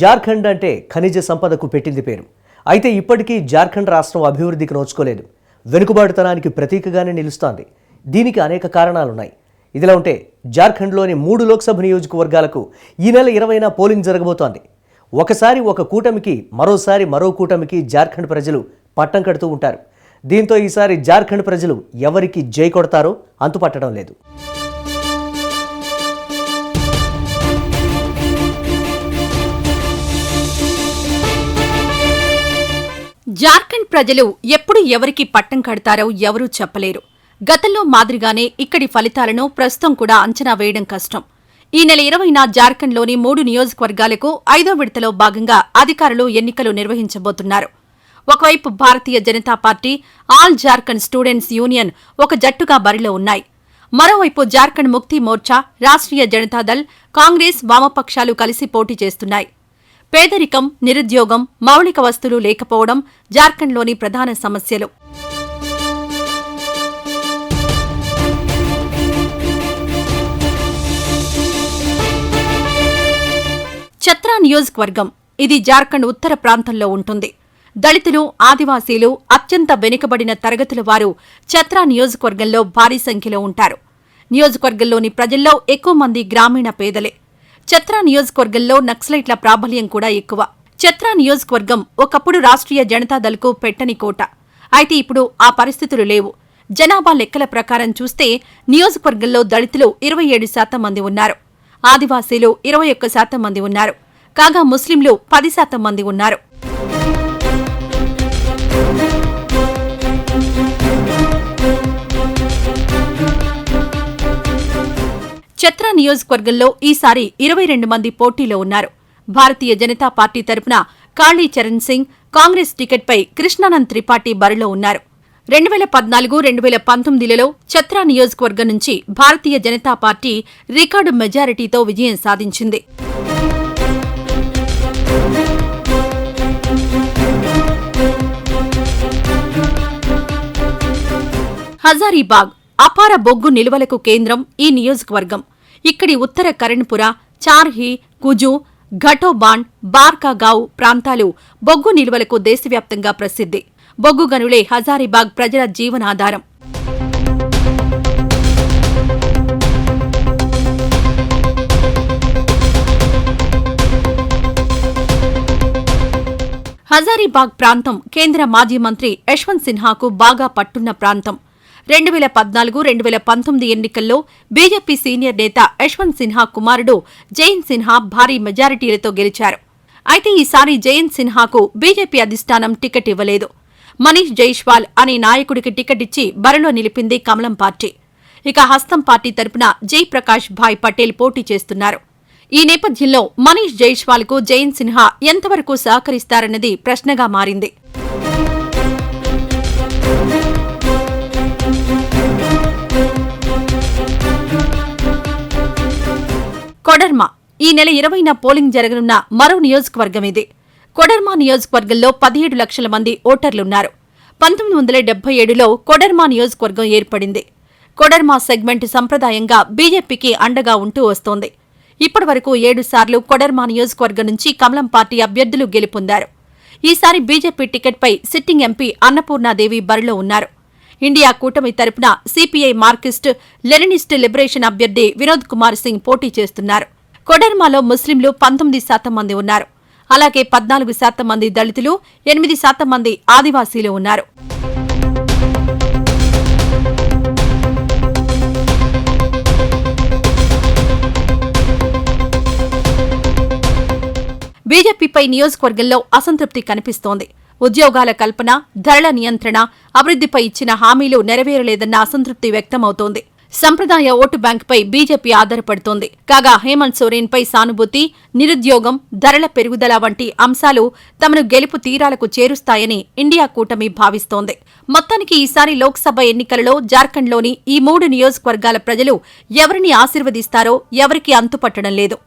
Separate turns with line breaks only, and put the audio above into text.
జార్ఖండ్ అంటే ఖనిజ సంపదకు పెట్టింది పేరు. అయితే ఇప్పటికీ జార్ఖండ్ రాష్ట్రం అభివృద్ధికి నోచుకోలేదు. వెనుకబాటుతనానికి ప్రతీకగానే నిలుస్తోంది. దీనికి అనేక కారణాలున్నాయి. ఇదిలా ఉంటే జార్ఖండ్లోని మూడు లోక్సభ నియోజకవర్గాలకు ఈ నెల ఇరవైన పోలింగ్ జరగబోతోంది. ఒకసారి ఒక కూటమికి మరోసారి మరో కూటమికి జార్ఖండ్ ప్రజలు పట్టం కడుతూ ఉంటారు. దీంతో ఈసారి జార్ఖండ్ ప్రజలు ఎవరికి జై కొడతారో అంతుపట్టడం లేదు.
ప్రజలు ఎప్పుడు ఎవరికి పట్టం కడతారో ఎవరూ చెప్పలేరు. గతంలో మాదిరిగానే ఇక్కడి ఫలితాలను ప్రస్తుతం కూడా అంచనా వేయడం కష్టం. ఈ నెల ఇరవైన జార్ఖండ్లోని మూడు నియోజకవర్గాలకు ఐదో విడతలో భాగంగా అధికారులు ఎన్నికలు నిర్వహించబోతున్నారు. ఒకవైపు Bharatiya Janata party all Jharkhand students union ఒక జట్టుగా బరిలో ఉన్నాయి. మరోవైపు జార్ఖండ్ ముక్తి మోర్చా రాష్ట్రీయ జనతాదళ్ కాంగ్రెస్ వామపక్షాలు కలిసి పోటీ చేస్తున్నాయి. పేదరికం నిరుద్యోగం మౌలిక వస్తువులు లేకపోవడం జార్ఖండ్లోని ప్రధాన సమస్యలు. చత్రా నియోజకవర్గం ఇది జార్ఖండ్ ఉత్తర ప్రాంతంలో ఉంటుంది. దళితులు ఆదివాసీలు అత్యంత వెనుకబడిన తరగతుల వారు ఛత్రా నియోజకవర్గంలో భారీ సంఖ్యలో ఉంటారు. నియోజకవర్గంలోని ప్రజల్లో ఎక్కువ మంది గ్రామీణ పేదలే. చత్రా నియోజకవర్గంలో నక్సలైట్ల ప్రాబల్యం కూడా ఎక్కువ. ఛత్రా నియోజకవర్గం ఒకప్పుడు రాష్ట్రీయ జనతాదళ్కు పెట్టని కోట. అయితే ఇప్పుడు ఆ పరిస్థితులు లేవు. జనాభా లెక్కల ప్రకారం చూస్తే నియోజకవర్గంలో దళితులు ఇరవై ఏడు శాతం మంది ఉన్నారు. ఆదివాసీలు ఇరవై ఒక్క శాతం మంది ఉన్నారు. కాగా ముస్లింలు పది శాతం మంది ఉన్నారు. ఛత్రా నియోజకవర్గంలో ఈసారి ఇరవై రెండు మంది పోటీలో ఉన్నారు. భారతీయ జనతా పార్టీ తరపున కాళీ చరణ్ సింగ్ కాంగ్రెస్ టికెట్పై కృష్ణానంద్ త్రిపాఠి బరిలో ఉన్నారు. రెండు వేల పద్నాలుగు రెండు వేల పంతొమ్మిదిలలో ఛత్రా నియోజకవర్గం నుంచి భారతీయ జనతా పార్టీ రికార్డు మెజారిటీతో విజయం సాధించింది. హజారీబాగ్ అపార బొగ్గు నిల్వలకు కేంద్రం ఈ నియోజకవర్గం. ఇక్కడి ఉత్తర కరణ్పుర చార్హి కుజు ఘటోబాండ్ బార్కాగావ్ ప్రాంతాలు బొగ్గు నిల్వలకు దేశవ్యాప్తంగా ప్రసిద్ధి. బొగ్గు గనులే హజారీబాగ్ ప్రజల జీవనాధారం. హజారీబాగ్ ప్రాంతం కేంద్ర మాజీ మంత్రి యశ్వంత్ సిన్హాకు బాగా పట్టున్న ప్రాంతం. రెండు వేల పద్నాలుగు రెండు వేల పంతొమ్మిది ఎన్నికల్లో బీజేపీ సీనియర్ నేత యశ్వంత్ సిన్హా కుమారుడు జయంత్ సిన్హా భారీ మెజారిటీలతో గెలిచారు. అయితే ఈసారి జయంత్ సిన్హాకు బీజేపీ అధిష్టానం టికెట్ ఇవ్వలేదు. మనీష్ జైష్వాల్ అనే నాయకుడికి టికెట్ ఇచ్చి బరిలో నిలిపింది కమలం పార్టీ. ఇక హస్తం పార్టీ తరపున జయప్రకాష్ భాయ్ పటేల్ పోటీ చేస్తున్నారు. ఈ నేపథ్యంలో మనీష్ జైష్వాల్కు జయంత్ సిన్హా ఎంతవరకు సహకరిస్తారన్నది ప్రశ్నగా మారింది. నెల ఇరవైన పోలింగ్ జరగనున్న మరో నియోజకవర్గం ఇది. కొడర్మా నియోజకవర్గంలో పదిహేడు లక్షల మంది ఓటర్లున్నారు. పంతొమ్మిది వందల డెబ్బై ఏడులో కొడర్మా నియోజకవర్గం ఏర్పడింది. కొడర్మా సెగ్మెంట్ సంప్రదాయంగా బీజేపీకి అండగా ఉంటూ వస్తోంది. ఇప్పటివరకు ఏడు సార్లు కొడర్మా నియోజకవర్గం నుంచి కమలం పార్టీ అభ్యర్థులు గెలుపొందారు. ఈసారి బీజేపీ టికెట్పై సిట్టింగ్ ఎంపీ అన్నపూర్ణాదేవి బరిలో ఉన్నారు. ఇండియా కూటమి తరపున సిపిఐ మార్కిస్ట్ లెనినిస్ట్ లిబరేషన్ అభ్యర్థి వినోద్ కుమార్ సింగ్ పోటీ చేస్తున్నారు. కొడర్మాలో ముస్లింలు పంతొమ్మిది శాతం మంది ఉన్నారు. అలాగే పద్నాలుగు శాతం మంది దళితులు ఎనిమిది శాతం మంది ఆదివాసీలు ఉన్నారు. బీజేపీపై నియోజకవర్గంలో అసంతృప్తి కనిపిస్తోంది. ఉద్యోగాల కల్పన ధరల నియంత్రణ అభివృద్ధిపై ఇచ్చిన హామీలు నెరవేరలేదన్న అసంతృప్తి వ్యక్తమవుతోంది. సంప్రదాయ ఓటు బ్యాంకుపై బీజేపీ ఆధారపడుతోంది. కాగా హేమంత్ సోరెన్పై సానుభూతి నిరుద్యోగం ధరల పెరుగుదల వంటి అంశాలు తమను గెలుపు తీరాలకు చేరుస్తాయని ఇండియా కూటమి భావిస్తోంది. మొత్తానికి ఈసారి లోక్సభ ఎన్నికలలో జార్ఖండ్లోని ఈ మూడు నియోజకవర్గాల ప్రజలు ఎవరిని ఆశీర్వదిస్తారో ఎవరికీ అంతుపట్టడం లేదు.